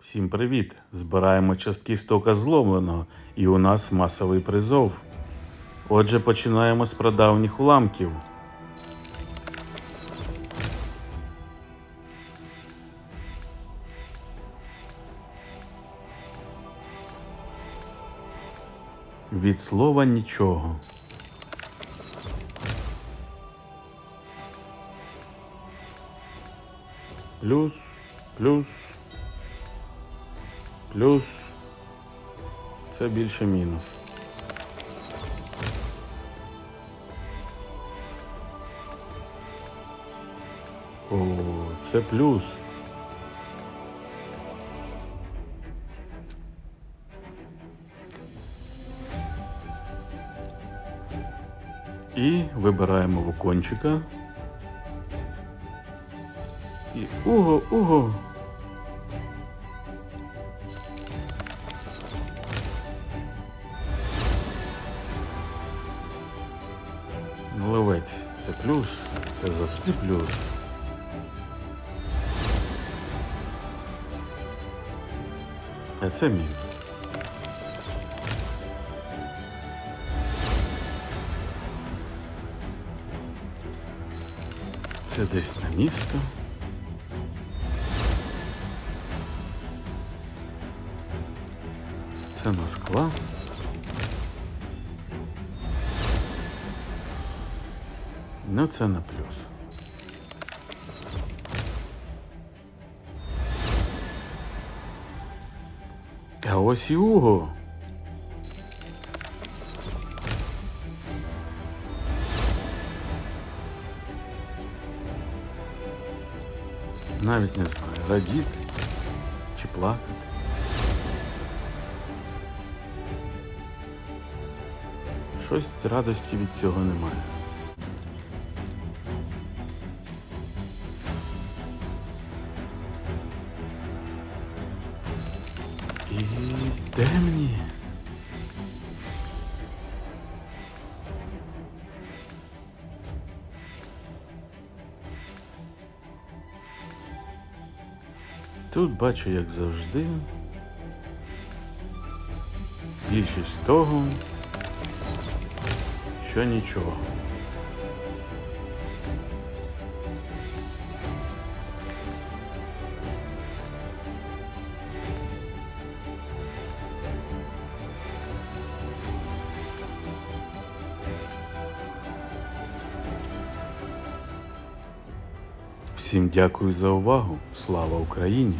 Всім привіт! Збираємо частки стока зломленого, і у нас масовий призов. Отже, починаємо з прадавніх уламків. Від слова нічого. Плюс, плюс, плюс. Це більше мінус. О, це плюс. І вибираємо вукончика. І уго, Ловець це плюс, це завжди плюс. А це мінус. Це десь на місто. Це на склад. Ну, це на плюс. А ось і Уго. Навіть не знаю, радіти чи плакати. Щось радості від цього немає. Темні. Тут бачу, як завжди, більшість того, що нічого. Всім дякую за увагу. Слава Україні!